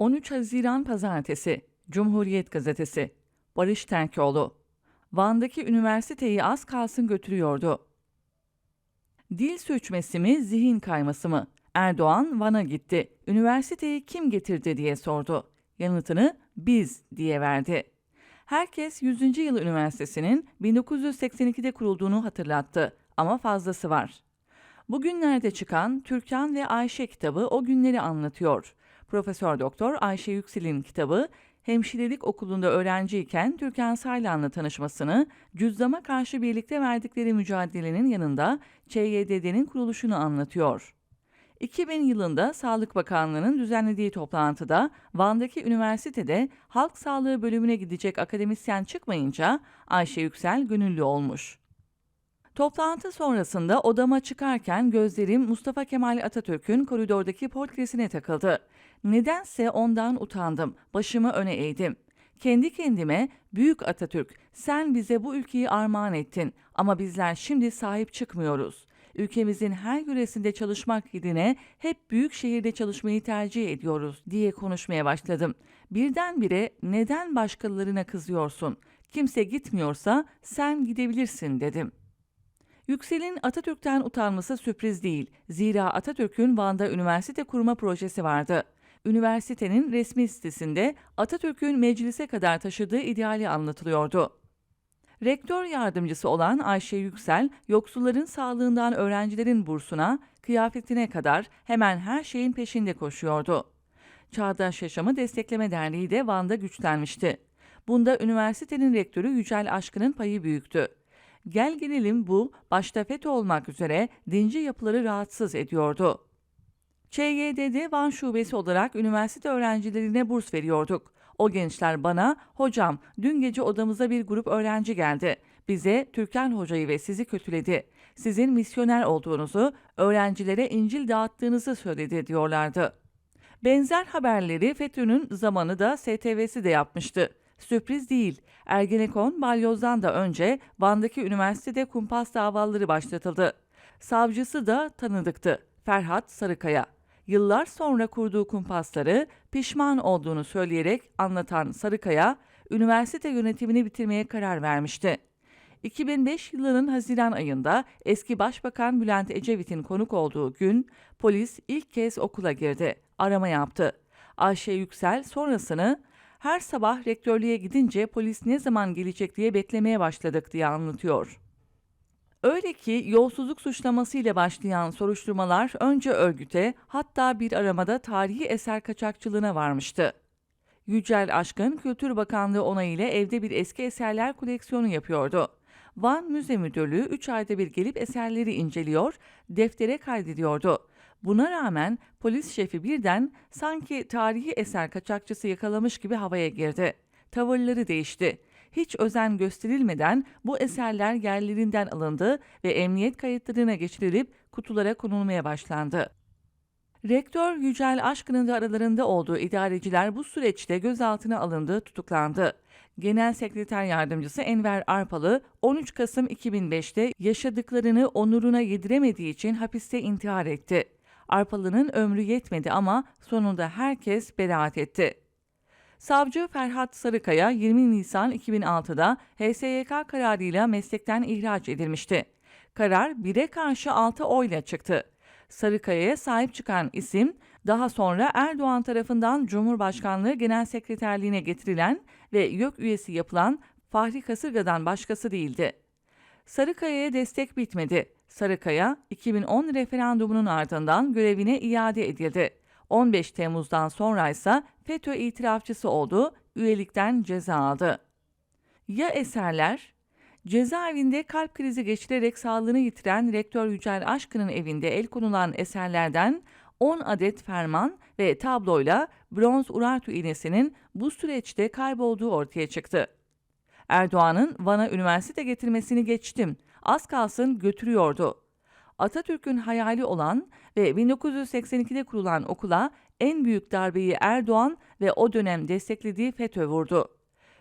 13 Haziran Pazartesi Cumhuriyet Gazetesi Barış Terkoğlu Van'daki üniversiteyi az kalsın götürüyordu. Dil sürçmesi mi, zihin kayması mı? Erdoğan Van'a gitti. Üniversiteyi kim getirdi diye sordu. Yanıtını biz diye verdi. Herkes 100. Yıl Üniversitesi'nin 1982'de kurulduğunu hatırlattı ama fazlası var. Bugünlerde çıkan Türkan ve Ayşe kitabı o günleri anlatıyor. Profesör Doktor Ayşe Yüksel'in kitabı hemşirelik okulunda öğrenciyken Türkan Saylan'la tanışmasını, cüzdama karşı birlikte verdikleri mücadelenin yanında ÇYDD'nin kuruluşunu anlatıyor. 2000 yılında Sağlık Bakanlığı'nın düzenlediği toplantıda Van'daki üniversitede halk sağlığı bölümüne gidecek akademisyen çıkmayınca Ayşe Yüksel gönüllü olmuş. Toplantı sonrasında odama çıkarken gözlerim Mustafa Kemal Atatürk'ün koridordaki portresine takıldı. Nedense ondan utandım, başımı öne eğdim. Kendi kendime, Büyük Atatürk, sen bize bu ülkeyi armağan ettin ama bizler şimdi sahip çıkmıyoruz. Ülkemizin her yöresinde çalışmak yerine hep büyük şehirde çalışmayı tercih ediyoruz diye konuşmaya başladım. Birdenbire neden başkalarına kızıyorsun? Kimse gitmiyorsa sen gidebilirsin dedim. Yüksel'in Atatürk'ten utanması sürpriz değil. Zira Atatürk'ün Van'da üniversite kurma projesi vardı. Üniversitenin resmi sitesinde Atatürk'ün meclise kadar taşıdığı ideali anlatılıyordu. Rektör yardımcısı olan Ayşe Yüksel, yoksulların sağlığından öğrencilerin bursuna, kıyafetine kadar hemen her şeyin peşinde koşuyordu. Çağdaş Yaşamı Destekleme Derneği de Van'da güçlenmişti. Bunda üniversitenin rektörü Yücel Aşkı'nın payı büyüktü. Gel gelelim bu, başta FETÖ olmak üzere dinci yapıları rahatsız ediyordu. ÇYD'de Van Şubesi olarak üniversite öğrencilerine burs veriyorduk. O gençler bana, hocam dün gece odamıza bir grup öğrenci geldi. Bize Türkan Hoca'yı ve sizi kötüledi. Sizin misyoner olduğunuzu, öğrencilere İncil dağıttığınızı söyledi diyorlardı. Benzer haberleri FETÖ'nün zamanı da STV'si de yapmıştı. Sürpriz değil. Ergenekon balyozdan da önce Van'daki üniversitede kumpas davaları başlatıldı. Savcısı da tanıdıktı. Ferhat Sarıkaya. Yıllar sonra kurduğu kumpasları pişman olduğunu söyleyerek anlatan Sarıkaya, üniversite yönetimini bitirmeye karar vermişti. 2005 yılının Haziran ayında eski Başbakan Bülent Ecevit'in konuk olduğu gün polis ilk kez okula girdi, arama yaptı. Ayşe Yüksel sonrasını her sabah rektörlüğe gidince polis ne zaman gelecek diye beklemeye başladık diye anlatıyor. Öyle ki yolsuzluk suçlamasıyla başlayan soruşturmalar önce örgüte hatta bir aramada tarihi eser kaçakçılığına varmıştı. Yücel Aşkın Kültür Bakanlığı onayıyla evde bir eski eserler koleksiyonu yapıyordu. Van Müze Müdürlüğü 3 ayda bir gelip eserleri inceliyor, deftere kaydediyordu. Buna rağmen polis şefi birden sanki tarihi eser kaçakçısı yakalamış gibi havaya girdi. Tavırları değişti. Hiç özen gösterilmeden bu eserler yerlerinden alındı ve emniyet kayıtlarına geçirilip kutulara konulmaya başlandı. Rektör Yücel Aşkın'ın da aralarında olduğu idareciler bu süreçte gözaltına alındı, tutuklandı. Genel Sekreter Yardımcısı Enver Arpalı 13 Kasım 2005'te yaşadıklarını onuruna yediremediği için hapiste intihar etti. Arpalı'nın ömrü yetmedi ama sonunda herkes beraat etti. Savcı Ferhat Sarıkaya 20 Nisan 2006'da HSYK kararıyla meslekten ihraç edilmişti. Karar 1'e karşı 6 oyla çıktı. Sarıkaya'ya sahip çıkan isim daha sonra Erdoğan tarafından Cumhurbaşkanlığı Genel Sekreterliğine getirilen ve YÖK üyesi yapılan Fahri Kasırga'dan başkası değildi. Sarıkaya'ya destek bitmedi. Sarıkaya 2010 referandumunun ardından görevine iade edildi. 15 Temmuz'dan sonra ise FETÖ itirafçısı oldu, üyelikten ceza aldı. Ya eserler? Cezaevinde kalp krizi geçirerek sağlığını yitiren rektör Yücel Aşkın'ın evinde el konulan eserlerden 10 adet ferman ve tabloyla bronz urartu iğnesinin bu süreçte kaybolduğu ortaya çıktı. Erdoğan'ın Van'a üniversite getirmesini geçtim. Az kalsın götürüyordu. Atatürk'ün hayali olan ve 1982'de kurulan okula en büyük darbeyi Erdoğan ve o dönem desteklediği FETÖ vurdu.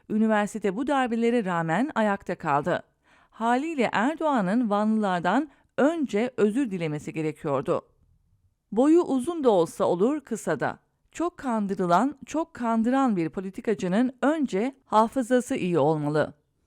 Üniversite bu darbelere rağmen ayakta kaldı. Haliyle Erdoğan'ın Vanlılardan önce özür dilemesi gerekiyordu. Boyu uzun da olsa olur, kısa da. Çok kandırılan, çok kandıran bir politikacının önce hafızası iyi olmalı.